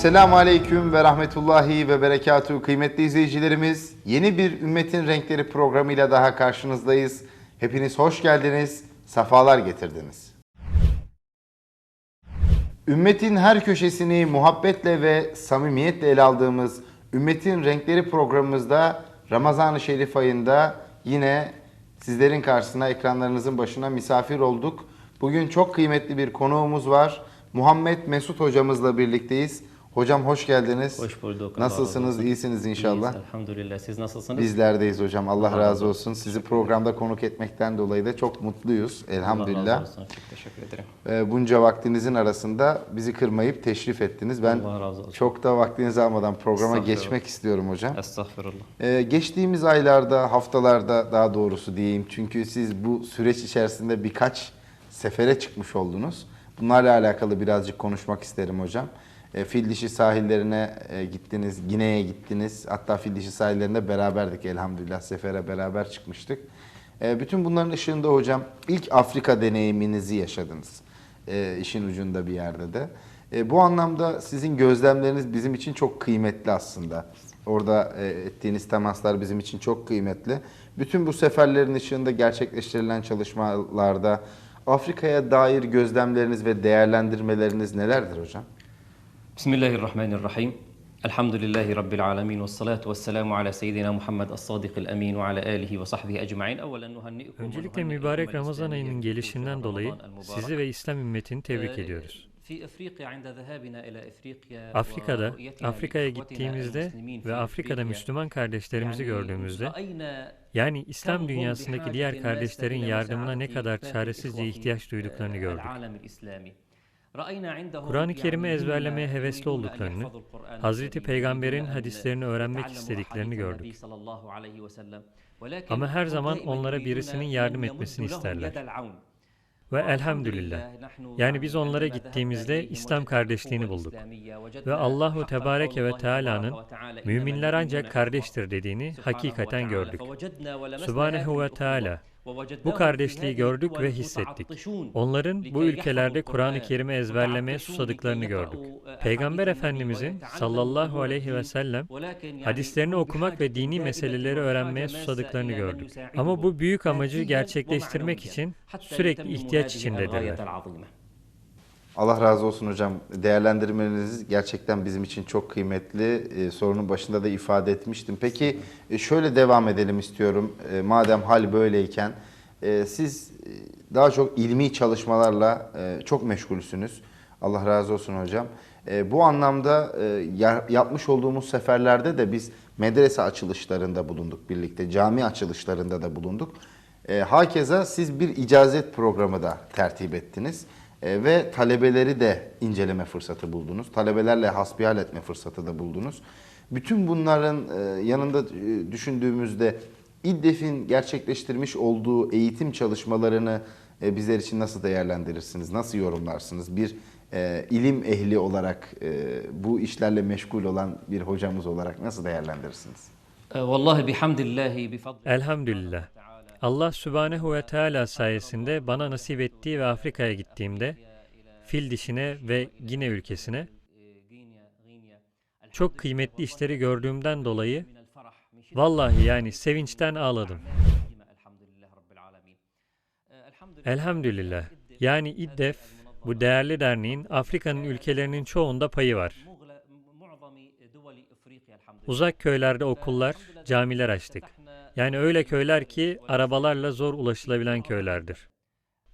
Esselamu Aleyküm ve Rahmetullahi ve Berekatuhu kıymetli izleyicilerimiz. Yeni bir Ümmetin Renkleri programıyla daha karşınızdayız. Hepiniz hoş geldiniz, sefalar getirdiniz. Ümmetin her köşesini muhabbetle ve samimiyetle ele aldığımız Ümmetin Renkleri programımızda Ramazan-ı Şerif ayında yine sizlerin karşısına ekranlarınızın başına misafir olduk. Bugün çok kıymetli bir konuğumuz var. Muhammed Mesut hocamızla birlikteyiz. Hocam hoş geldiniz. Hoş bulduk. Allah Nasılsınız? İyisiniz inşallah. İyiyiz, elhamdülillah. Siz nasılsınız? Bizlerdeyiz hocam. Allah, Allah razı olsun. Sizi programda konuk etmekten dolayı da çok mutluyuz. Allah Elhamdülillah. razı olsun. Çok teşekkür ederim. Ee, bunca vaktinizin arasında bizi kırmayıp teşrif ettiniz. Ben Allah razı olsun. çok da vaktinizi almadan programa geçmek istiyorum hocam. Estağfurullah. Ee, geçtiğimiz aylarda, haftalarda daha doğrusu diyeyim. Çünkü siz bu süreç içerisinde birkaç sefere çıkmış oldunuz. Bunlarla alakalı birazcık konuşmak isterim hocam. E, Fildişi sahillerine e, gittiniz, Gine'ye gittiniz. Hatta Fildişi sahillerinde beraberdik elhamdülillah. Sefere beraber çıkmıştık. E, bütün bunların ışığında hocam ilk Afrika deneyiminizi yaşadınız. E, işin ucunda bir yerde de. E, bu anlamda sizin gözlemleriniz bizim için çok kıymetli aslında. Orada e, ettiğiniz temaslar bizim için çok kıymetli. Bütün bu seferlerin ışığında gerçekleştirilen çalışmalarda Afrika'ya dair gözlemleriniz ve değerlendirmeleriniz nelerdir hocam? Bismillahirrahmanirrahim. Elhamdülillahi Rabbil alemin ve salatu ve selamu ala seyyidina Muhammed as-sadiqil emin ve ala alihi ve sahbihi ecma'in. Öncelikle mübarek Ramazan ayının gelişinden dolayı sizi ve İslam ümmetini tebrik Ee, ediyoruz. Afrika'da, Afrika'ya gittiğimizde ve Afrika'da Afrika. Müslüman kardeşlerimizi gördüğümüzde, yani İslam dünyasındaki diğer kardeşlerin yardımına ne kadar çaresizce ihtiyaç duyduklarını e, gördük. Kur'an-ı Kerim'i ezberlemeye hevesli olduklarını, Kerim, Peygamber'in hadislerini öğrenmek istediklerini gördük. Ama her zaman onlara birisinin yardım etmesini isterler. Ve elhamdülillah, yani biz onlara gittiğimizde İslam kardeşliğini bulduk. Ve Allahu Tebareke ve Teala'nın müminler ancak kardeştir dediğini hakikaten gördük. Subhanehu ve Teala bu kardeşliği gördük ve hissettik. Onların bu ülkelerde Kur'an-ı Kerim'i ezberlemeye susadıklarını gördük. Peygamber Efendimizin sallallahu aleyhi ve sellem hadislerini okumak ve dini meseleleri öğrenmeye susadıklarını gördük. Ama bu büyük amacı gerçekleştirmek için sürekli ihtiyaç içindedirler. Allah razı olsun hocam. Değerlendirmeniz gerçekten bizim için çok kıymetli. Ee, sorunun başında da ifade etmiştim. Peki e, şöyle devam edelim istiyorum. E, madem hal böyleyken e, siz e, daha çok ilmi çalışmalarla e, çok meşgulsünüz. Allah razı olsun hocam. E, bu anlamda e, ya- yapmış olduğumuz seferlerde de biz medrese açılışlarında bulunduk birlikte. Cami açılışlarında da bulunduk. E, hakeza siz bir icazet programı da tertip ettiniz. E, ve talebeleri de inceleme fırsatı buldunuz. Talebelerle hasbihal etme fırsatı da buldunuz. Bütün bunların e, yanında e, düşündüğümüzde İDDEF'in gerçekleştirmiş olduğu eğitim çalışmalarını e, bizler için nasıl değerlendirirsiniz? Nasıl yorumlarsınız? Bir e, ilim ehli olarak, e, bu işlerle meşgul olan bir hocamız olarak nasıl değerlendirirsiniz? Vallahi bihamdillahi bifadli. Elhamdülillah. Allah Sübhanehu ve Teala sayesinde bana nasip ettiği ve Afrika'ya gittiğimde fil dişine ve Gine ülkesine çok kıymetli işleri gördüğümden dolayı vallahi yani sevinçten ağladım. Elhamdülillah. Yani İddef bu değerli derneğin Afrika'nın ülkelerinin çoğunda payı var. Uzak köylerde okullar, camiler açtık. Yani öyle köyler ki arabalarla zor ulaşılabilen köylerdir.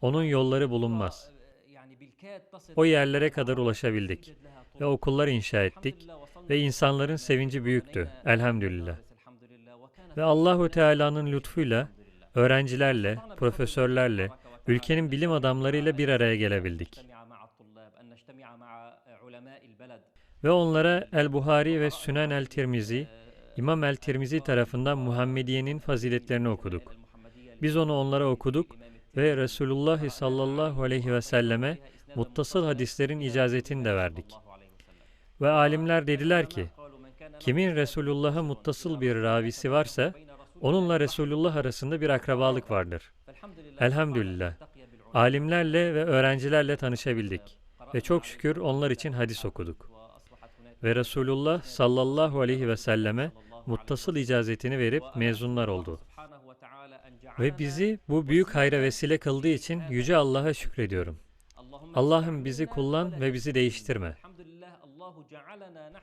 Onun yolları bulunmaz. O yerlere kadar ulaşabildik ve okullar inşa ettik ve insanların sevinci büyüktü elhamdülillah. Ve Allahu Teala'nın lütfuyla öğrencilerle, profesörlerle, ülkenin bilim adamlarıyla bir araya gelebildik. Ve onlara El-Buhari ve Sünen El-Tirmizi, İmam El-Tirmizi tarafından Muhammediye'nin faziletlerini okuduk. Biz onu onlara okuduk ve Resulullah sallallahu aleyhi ve selleme muttasıl hadislerin icazetini de verdik. Ve alimler dediler ki, kimin Resulullah'a muttasıl bir ravisi varsa, onunla Resulullah arasında bir akrabalık vardır. Elhamdülillah. Alimlerle ve öğrencilerle tanışabildik. Ve çok şükür onlar için hadis okuduk. ve Resulullah sallallahu aleyhi ve selleme muttasıl icazetini verip mezunlar oldu. Ve bizi bu büyük hayra vesile kıldığı için Yüce Allah'a şükrediyorum. Allah'ım bizi kullan ve bizi değiştirme.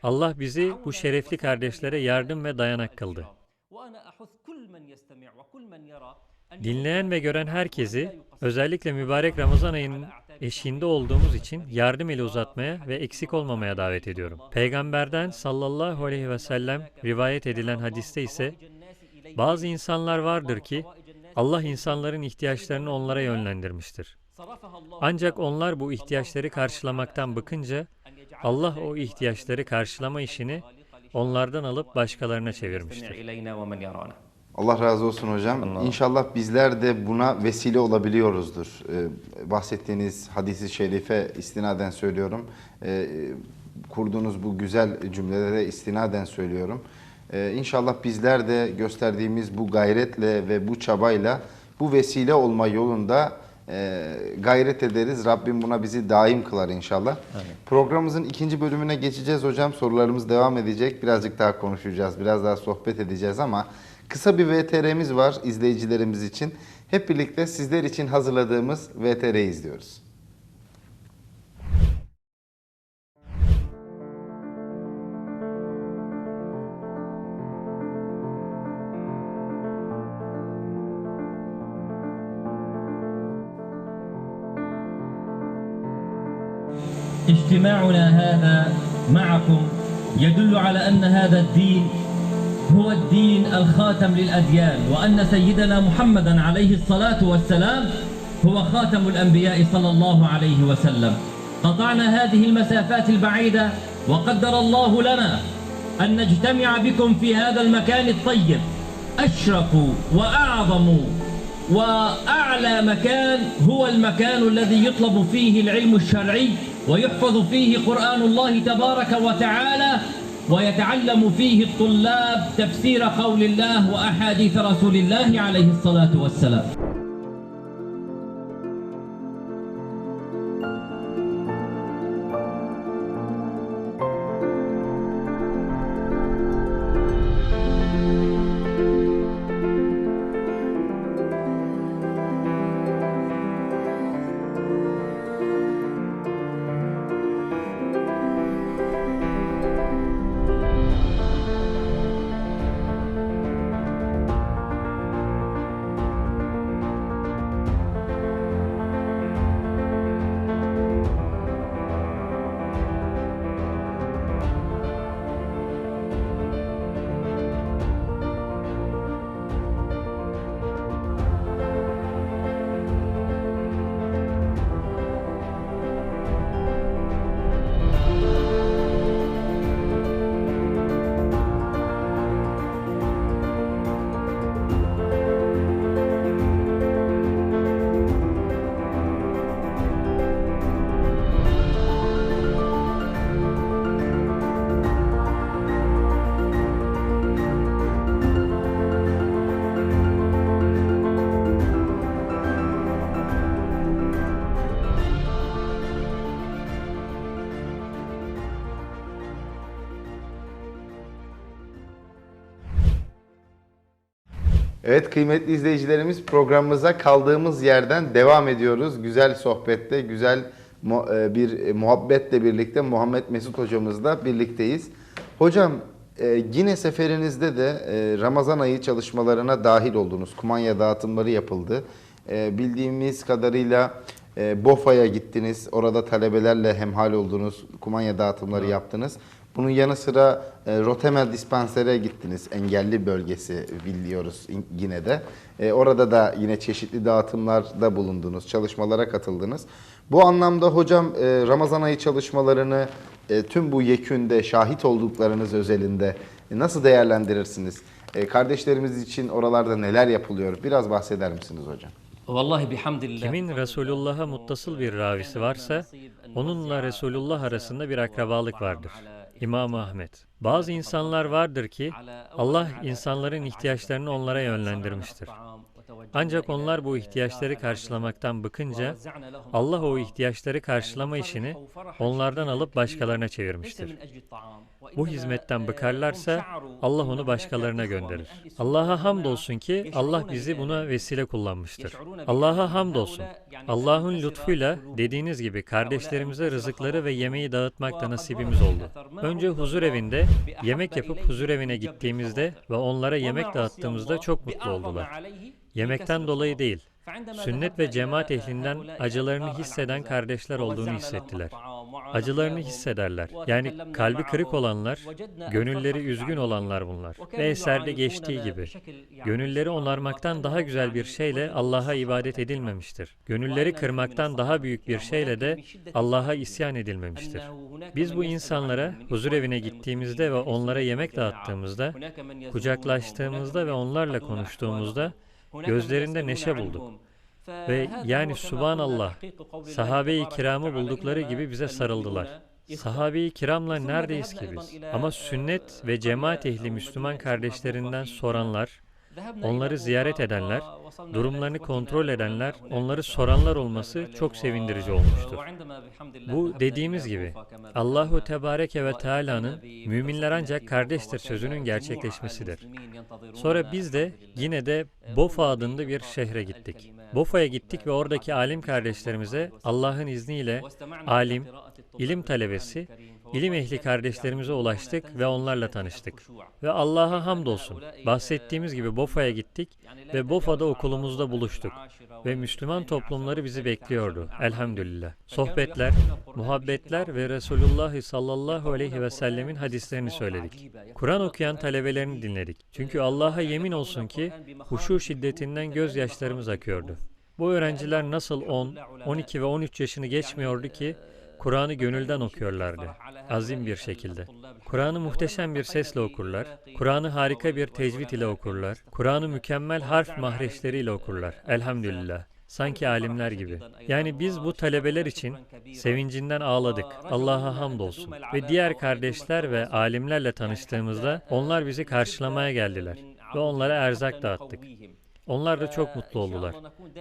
Allah bizi bu şerefli kardeşlere yardım ve dayanak kıldı. Dinleyen ve gören herkesi, özellikle mübarek Ramazan ayının eşiğinde olduğumuz için yardım eli uzatmaya ve eksik olmamaya davet ediyorum. Peygamberden sallallahu aleyhi ve sellem rivayet edilen hadiste ise bazı insanlar vardır ki Allah insanların ihtiyaçlarını onlara yönlendirmiştir. Ancak onlar bu ihtiyaçları karşılamaktan bıkınca Allah o ihtiyaçları karşılama işini onlardan alıp başkalarına çevirmiştir. Allah razı olsun hocam. İnşallah bizler de buna vesile olabiliyoruzdur. Ee, bahsettiğiniz hadisi şerife istinaden söylüyorum. Ee, kurduğunuz bu güzel cümlelere istinaden söylüyorum. Ee, inşallah bizler de gösterdiğimiz bu gayretle ve bu çabayla bu vesile olma yolunda e, gayret ederiz. Rabbim buna bizi daim kılar inşallah. Programımızın ikinci bölümüne geçeceğiz hocam. Sorularımız devam edecek. Birazcık daha konuşacağız. Biraz daha sohbet edeceğiz ama kısa bir VTR'miz var izleyicilerimiz için. Hep birlikte sizler için hazırladığımız VTR'yi izliyoruz. اجتماعنا هذا معكم يدل على أن هذا الدين هو الدين الخاتم للأديان وأن سيدنا محمدا عليه الصلاة والسلام هو خاتم الأنبياء صلى الله عليه وسلم. قطعنا هذه المسافات البعيدة وقدر الله لنا أن نجتمع بكم في هذا المكان الطيب. أشرف وأعظم وأعلى مكان هو المكان الذي يطلب فيه العلم الشرعي ويحفظ فيه قرآن الله تبارك وتعالى ويتعلم فيه الطلاب تفسير قول الله وأحاديث رسول الله عليه الصلاة والسلام. Evet kıymetli izleyicilerimiz programımıza kaldığımız yerden devam ediyoruz. Güzel sohbette, güzel e, bir muhabbetle birlikte Muhammed Mesut hocamızla birlikteyiz. Hocam e, yine seferinizde de e, Ramazan ayı çalışmalarına dahil oldunuz. Kumanya dağıtımları yapıldı. E, Bildiğimiz kadarıyla e, Bofa'ya gittiniz. Orada talebelerle hemhal oldunuz. Kumanya dağıtımları yaptınız. Bunun yanı sıra e, Rotemel Dispanser'e gittiniz. Engelli bölgesi biliyoruz in- yine de. E, orada da yine çeşitli dağıtımlarda bulundunuz, çalışmalara katıldınız. Bu anlamda hocam e, Ramazan ayı çalışmalarını e, tüm bu yekünde şahit olduklarınız özelinde e, nasıl değerlendirirsiniz? E, kardeşlerimiz için oralarda neler yapılıyor? Biraz bahseder misiniz hocam? Vallahi bihamdillah. Kimin Resulullah'a muttasıl bir ravisi varsa, onunla Resulullah arasında bir akrabalık vardır. İmam Ahmet. Bazı insanlar vardır ki Allah insanların ihtiyaçlarını onlara yönlendirmiştir. Ancak onlar bu ihtiyaçları karşılamaktan bıkınca Allah o ihtiyaçları karşılama işini onlardan alıp başkalarına çevirmiştir. Bu hizmetten bıkarlarsa Allah onu başkalarına gönderir. Allah'a hamdolsun ki Allah bizi buna vesile kullanmıştır. Allah'a hamdolsun. Allah'ın lütfuyla dediğiniz gibi kardeşlerimize rızıkları ve yemeği dağıtmakta nasibimiz oldu. Önce huzur evinde yemek yapıp huzur evine gittiğimizde ve onlara yemek dağıttığımızda çok mutlu oldular. Yemekten dolayı değil, sünnet ve cemaat ehlinden acılarını hisseden kardeşler olduğunu hissettiler. Acılarını hissederler. Yani kalbi kırık olanlar, gönülleri üzgün olanlar bunlar. Ve eserde geçtiği gibi, gönülleri onarmaktan daha güzel bir şeyle Allah'a ibadet edilmemiştir. Gönülleri kırmaktan daha büyük bir şeyle de Allah'a isyan edilmemiştir. Biz bu insanlara huzur evine gittiğimizde ve onlara yemek dağıttığımızda, kucaklaştığımızda ve onlarla konuştuğumuzda gözlerinde neşe bulduk. Ve yani subhanallah, sahabe-i kiramı buldukları gibi bize sarıldılar. Sahabe-i kiramla neredeyiz ki biz? Ama sünnet ve cemaat ehli Müslüman kardeşlerinden soranlar, onları ziyaret edenler, durumlarını kontrol edenler, onları soranlar olması çok sevindirici olmuştur. Bu dediğimiz gibi Allahu Tebareke ve Teala'nın müminler ancak kardeştir sözünün gerçekleşmesidir. Sonra biz de yine de Bofa adında bir şehre gittik. Bofa'ya gittik ve oradaki alim kardeşlerimize Allah'ın izniyle alim, ilim talebesi, ilim ehli kardeşlerimize ulaştık ve onlarla tanıştık. Ve Allah'a hamdolsun. Bahsettiğimiz gibi Bofa'ya gittik ve Bofa'da okulumuzda buluştuk. Ve Müslüman toplumları bizi bekliyordu. Elhamdülillah. Sohbetler, muhabbetler ve Resulullah sallallahu aleyhi ve sellemin hadislerini söyledik. Kur'an okuyan talebelerini dinledik. Çünkü Allah'a yemin olsun ki huşu şiddetinden gözyaşlarımız akıyordu. Bu öğrenciler nasıl 10, 12 ve 13 yaşını geçmiyordu ki Kur'an'ı gönülden okuyorlardı. Azim bir şekilde. Kur'an'ı muhteşem bir sesle okurlar. Kur'an'ı harika bir tecvid ile okurlar. Kur'an'ı mükemmel harf mahreçleriyle okurlar. Elhamdülillah. Sanki alimler gibi. Yani biz bu talebeler için sevincinden ağladık. Allah'a hamdolsun. Ve diğer kardeşler ve alimlerle tanıştığımızda onlar bizi karşılamaya geldiler. Ve onlara erzak dağıttık. Onlar da çok mutlu oldular.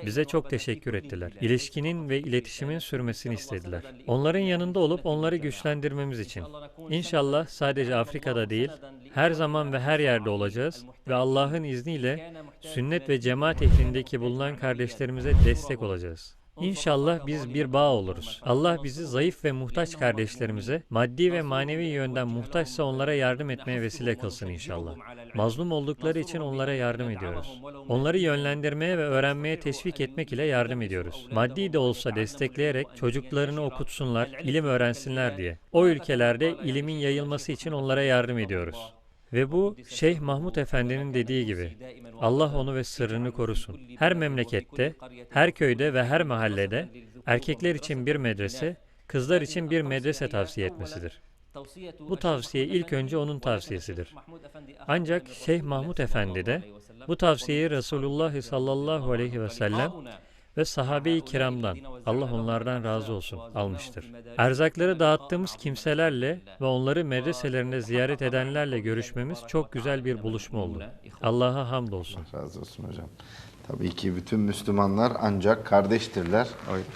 Bize çok teşekkür ettiler. İlişkinin ve iletişimin sürmesini istediler. Onların yanında olup onları güçlendirmemiz için. İnşallah sadece Afrika'da değil, her zaman ve her yerde olacağız ve Allah'ın izniyle sünnet ve cemaat ehlindeki bulunan kardeşlerimize destek olacağız. İnşallah biz bir bağ oluruz. Allah bizi zayıf ve muhtaç kardeşlerimize maddi ve manevi yönden muhtaçsa onlara yardım etmeye vesile kılsın inşallah. Mazlum oldukları için onlara yardım ediyoruz. Onları yönlendirmeye ve öğrenmeye teşvik etmek ile yardım ediyoruz. Maddi de olsa destekleyerek çocuklarını okutsunlar, ilim öğrensinler diye. O ülkelerde ilimin yayılması için onlara yardım ediyoruz. Ve bu Şeyh Mahmud Efendi'nin dediği gibi Allah onu ve sırrını korusun. Her memlekette, her köyde ve her mahallede erkekler için bir medrese, kızlar için bir medrese tavsiye etmesidir. Bu tavsiye ilk önce onun tavsiyesidir. Ancak Şeyh Mahmud Efendi de bu tavsiyeyi Resulullah sallallahu aleyhi ve sellem ve sahabe-i kiramdan, Allah onlardan razı olsun, almıştır. Erzakları dağıttığımız kimselerle ve onları medreselerinde ziyaret edenlerle görüşmemiz çok güzel bir buluşma oldu. Allah'a hamdolsun. Razı olsun hocam. Tabii ki bütün Müslümanlar ancak kardeştirler.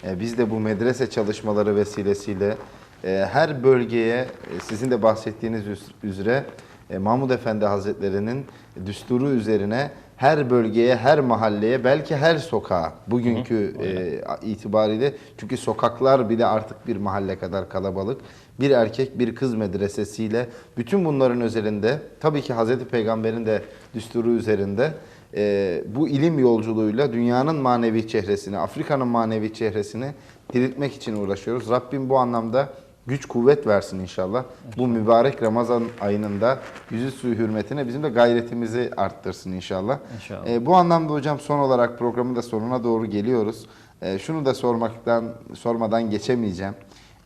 E, biz de bu medrese çalışmaları vesilesiyle e, her bölgeye e, sizin de bahsettiğiniz üz- üzere e, Mahmud Efendi Hazretleri'nin düsturu üzerine her bölgeye, her mahalleye, belki her sokağa bugünkü e, itibariyle çünkü sokaklar bile artık bir mahalle kadar kalabalık. Bir erkek, bir kız medresesiyle bütün bunların üzerinde tabii ki Hazreti Peygamber'in de düsturu üzerinde e, bu ilim yolculuğuyla dünyanın manevi çehresini, Afrika'nın manevi çehresini diriltmek için uğraşıyoruz. Rabbim bu anlamda güç kuvvet versin inşallah. Bu mübarek Ramazan ayının da yüzü suyu hürmetine bizim de gayretimizi arttırsın inşallah. İnşallah. E, bu anlamda hocam son olarak programın da sonuna doğru geliyoruz. E, şunu da sormaktan sormadan geçemeyeceğim.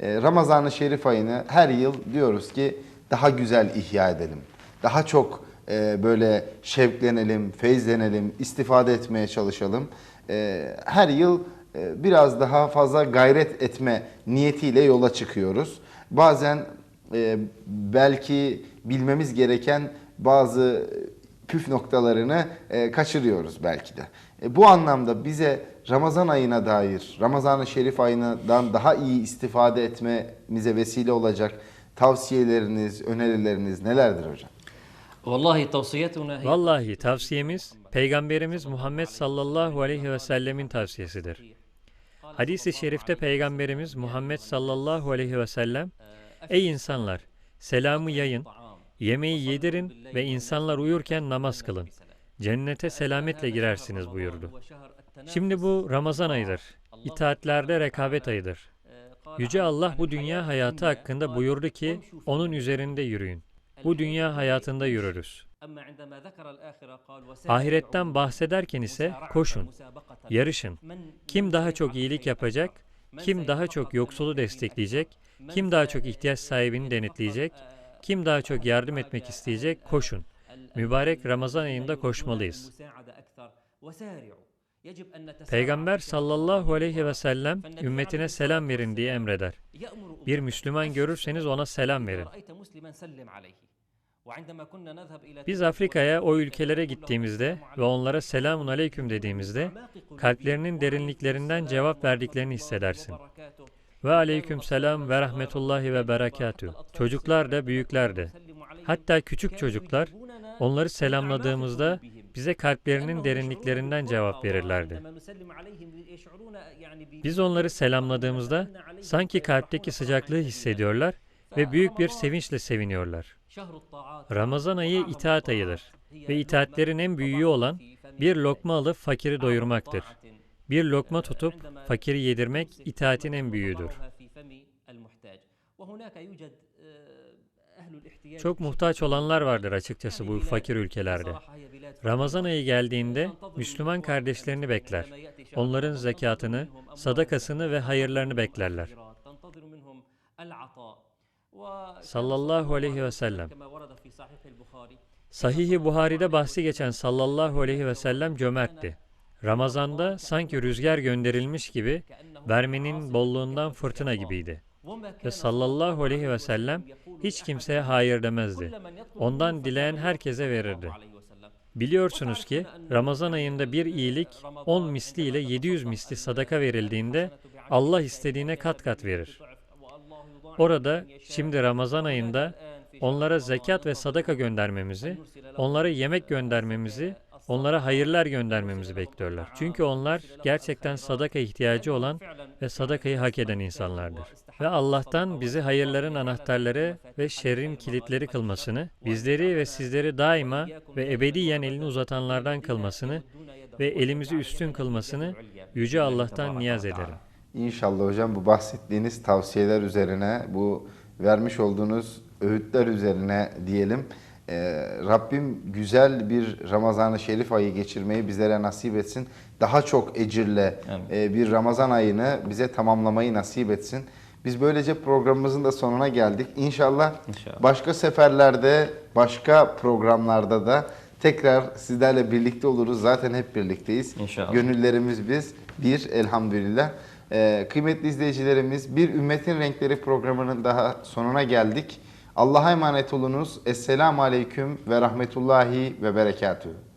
E, Ramazan-ı Şerif ayını her yıl diyoruz ki daha güzel ihya edelim. Daha çok e, böyle şevklenelim, feyzlenelim, istifade etmeye çalışalım. E, her yıl e, biraz daha fazla gayret etme niyetiyle yola çıkıyoruz. Bazen e, belki bilmemiz gereken bazı püf noktalarını e, kaçırıyoruz belki de. Bu anlamda bize Ramazan ayına dair, Ramazan-ı Şerif ayından daha iyi istifade etmemize vesile olacak tavsiyeleriniz, önerileriniz nelerdir hocam? Vallahi tavsiyemiz Peygamberimiz Muhammed sallallahu aleyhi ve sellemin tavsiyesidir. Hadis-i şerifte Peygamberimiz Muhammed sallallahu aleyhi ve sellem Ey insanlar! Selamı yayın, yemeği yedirin ve insanlar uyurken namaz kılın. Cennete selametle girersiniz buyurdu. Şimdi bu Ramazan ayıdır. İtaatlerde rekabet ayıdır. Yüce Allah bu dünya hayatı hakkında buyurdu ki onun üzerinde yürüyün. Bu dünya hayatında yürürüz. Ahiretten bahsederken ise koşun, yarışın. Kim daha çok iyilik yapacak, kim daha çok yoksulu destekleyecek, kim daha çok ihtiyaç sahibini denetleyecek, kim daha çok yardım etmek isteyecek, koşun. Mübarek Ramazan ayında koşmalıyız. Peygamber sallallahu aleyhi ve sellem ümmetine selam verin diye emreder. Bir Müslüman görürseniz ona selam verin. Biz Afrika'ya o ülkelere gittiğimizde ve onlara selamun aleyküm dediğimizde kalplerinin derinliklerinden cevap verdiklerini hissedersin. Ve aleyküm selam ve rahmetullahi ve berekatü. Çocuklar da büyükler de. Hatta küçük çocuklar onları selamladığımızda bize kalplerinin derinliklerinden cevap verirlerdi. Biz onları selamladığımızda sanki kalpteki sıcaklığı hissediyorlar ve büyük bir sevinçle seviniyorlar. Ramazan ayı itaat ayıdır ve itaatlerin en büyüğü olan bir lokma alıp fakiri doyurmaktır. Bir lokma tutup fakiri yedirmek itaatin en büyüğüdür. Çok muhtaç olanlar vardır açıkçası bu fakir ülkelerde. Ramazan ayı geldiğinde Müslüman kardeşlerini bekler. Onların zekatını, sadakasını ve hayırlarını beklerler. Sallallahu aleyhi ve sellem. Sahih-i Buhari'de bahsi geçen sallallahu aleyhi ve sellem cömertti. Ramazanda sanki rüzgar gönderilmiş gibi vermenin bolluğundan fırtına gibiydi. Ve sallallahu aleyhi ve sellem hiç kimseye hayır demezdi. Ondan dileyen herkese verirdi. Biliyorsunuz ki Ramazan ayında bir iyilik 10 misli ile 700 misli sadaka verildiğinde Allah istediğine kat kat verir. Orada şimdi Ramazan ayında onlara zekat ve sadaka göndermemizi, onlara yemek göndermemizi, onlara hayırlar göndermemizi bekliyorlar. Çünkü onlar gerçekten sadaka ihtiyacı olan ve sadakayı hak eden insanlardır. Ve Allah'tan bizi hayırların anahtarları ve şerrin kilitleri kılmasını, bizleri ve sizleri daima ve ebediyen elini uzatanlardan kılmasını ve elimizi üstün kılmasını Yüce Allah'tan niyaz ederim. İnşallah hocam bu bahsettiğiniz tavsiyeler üzerine, bu vermiş olduğunuz öğütler üzerine diyelim. Ee, Rabbim güzel bir Ramazan-ı Şerif ayı geçirmeyi bizlere nasip etsin. Daha çok ecirle e, bir Ramazan ayını bize tamamlamayı nasip etsin. Biz böylece programımızın da sonuna geldik. İnşallah, İnşallah. başka seferlerde, başka programlarda da tekrar sizlerle birlikte oluruz. Zaten hep birlikteyiz. İnşallah. Gönüllerimiz biz bir elhamdülillah. Ee, kıymetli izleyicilerimiz bir Ümmetin Renkleri programının daha sonuna geldik. Allah'a emanet olunuz. Esselamu Aleyküm ve Rahmetullahi ve Berekatühü.